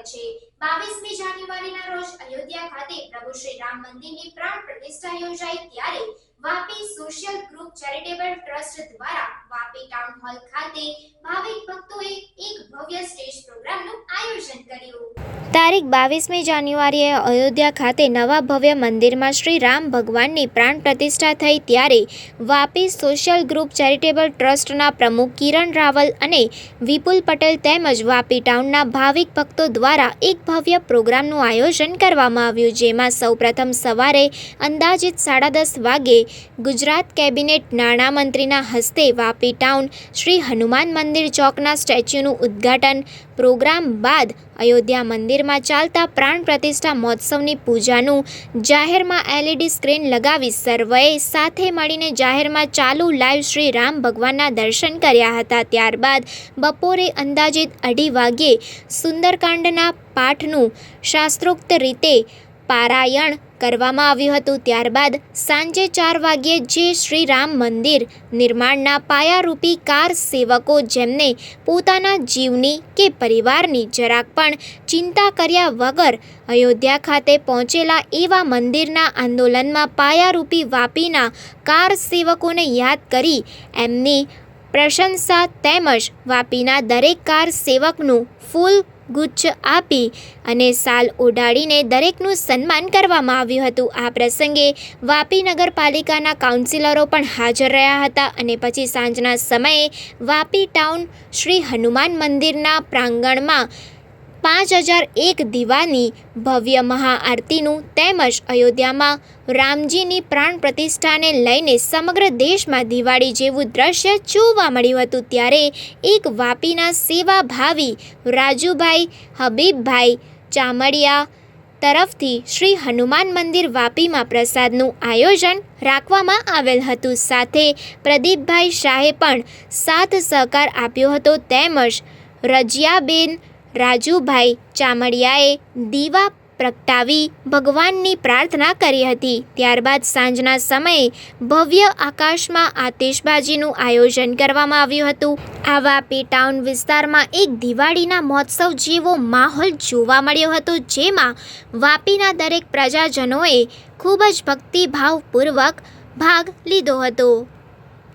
બાવીસમી જાન્યુઆરીના રોજ અયોધ્યા ખાતે પ્રભુ શ્રી રામ મંદિરની પ્રાણ પ્રતિષ્ઠા યોજાઈ ત્યારે Vapi social group charitable trust દ્વારા વાપી ટાઉન હોલ ખાતે ભાવિક ભક્તોએ એક ભવ્ય સ્ટેજ પ્રોગ્રામનું આયોજન કર્યું તારીખ બાવીસમી જાન્યુઆરીએ અયોધ્યા ખાતે નવા ભવ્ય મંદિરમાં શ્રી રામ ભગવાનની પ્રાણ પ્રતિષ્ઠા થઈ ત્યારે વાપી સોશિયલ ગ્રુપ ચેરિટેબલ ટ્રસ્ટના પ્રમુખ કિરણ રાવલ અને વિપુલ પટેલ તેમજ વાપી ટાઉનના ભાવિક ભક્તો દ્વારા એક ભવ્ય પ્રોગ્રામનું આયોજન કરવામાં આવ્યું, જેમાં સૌપ્રથમ સવારે અંદાજિત સાડા દસ વાગે ગુજરાત કેબિનેટ નાણામંત્રીના હસ્તે વાપી ટાઉન શ્રી હનુમાન મંદિર ચોકના સ્ટેચ્યુનું ઉદ્ઘાટન, પ્રોગ્રામ બાદ અયોધ્યા મંદિરમાં ચાલતા પ્રાણ પ્રતિષ્ઠા મહોત્સવની પૂજાનું જાહેરમાં એલઈડી સ્ક્રીન લગાવી સર્વેએ સાથે મળીને જાહેરમાં ચાલુ લાઈવ શ્રી રામ ભગવાનના દર્શન કર્યા હતા. ત્યારબાદ બપોરે અંદાજિત અઢી વાગ્યે સુંદરકાંડના પાઠનું શાસ્ત્રોક્ત રીતે પારાયણ કરવામાં આવ્યું હતું. ત્યારબાદ સાંજે ચાર વાગ્યે જે શ્રી રામ મંદિર નિર્માણના પાયારૂપી કાર સેવકો જેમને પોતાના જીવની કે પરિવારની જરાક પણ ચિંતા કર્યા વગર અયોધ્યા ખાતે પહોંચેલા એવા મંદિરના આંદોલનમાં પાયારૂપી વાપીના કાર સેવકોને યાદ કરી એમની પ્રશંસા તેમજ વાપીના દરેક કાર સેવકનું ફૂલ ગુચ્છ આપી અને સાલ ઓઢાડીને દરેકનું સન્માન કરવામાં આવ્યું હતું. આ પ્રસંગે વાપી નગરપાલિકાના કાઉન્સિલરો પણ હાજર રહ્યા હતા અને પછી સાંજના સમયે વાપી ટાઉન શ્રી હનુમાન મંદિરના પ્રાંગણમાં પાંચ હજાર એક દીવાની ભવ્ય મહાઆરતીનું તેમજ અયોધ્યામાં રામજીની પ્રાણ પ્રતિષ્ઠાને લઈને સમગ્ર દેશમાં દિવાળી જેવું દ્રશ્ય જોવા મળ્યું હતું ત્યારે એક વાપીના સેવાભાવી રાજુભાઈ હબીબભાઈ ચામડિયા તરફથી શ્રી હનુમાન મંદિર વાપીમાં પ્રસાદનું આયોજન રાખવામાં આવેલ હતું. સાથે પ્રદીપભાઈ શાહે પણ સાથ સહકાર આપ્યો હતો. તેમજ રજિયાબેન રાજુભાઈ ચામડિયાએ દીવા પ્રગટાવી ભગવાનની પ્રાર્થના કરી હતી. ત્યારબાદ સાંજના સમયે ભવ્ય આકાશમાં આતિશબાજીનું આયોજન કરવામાં આવ્યું હતું. આ વાપી ટાઉન વિસ્તારમાં એક દિવાળીના મહોત્સવ જેવો માહોલ જોવા મળ્યો હતો, જેમાં વાપીના દરેક પ્રજાજનોએ ખૂબ જ ભક્તિભાવપૂર્વક ભાગ લીધો હતો.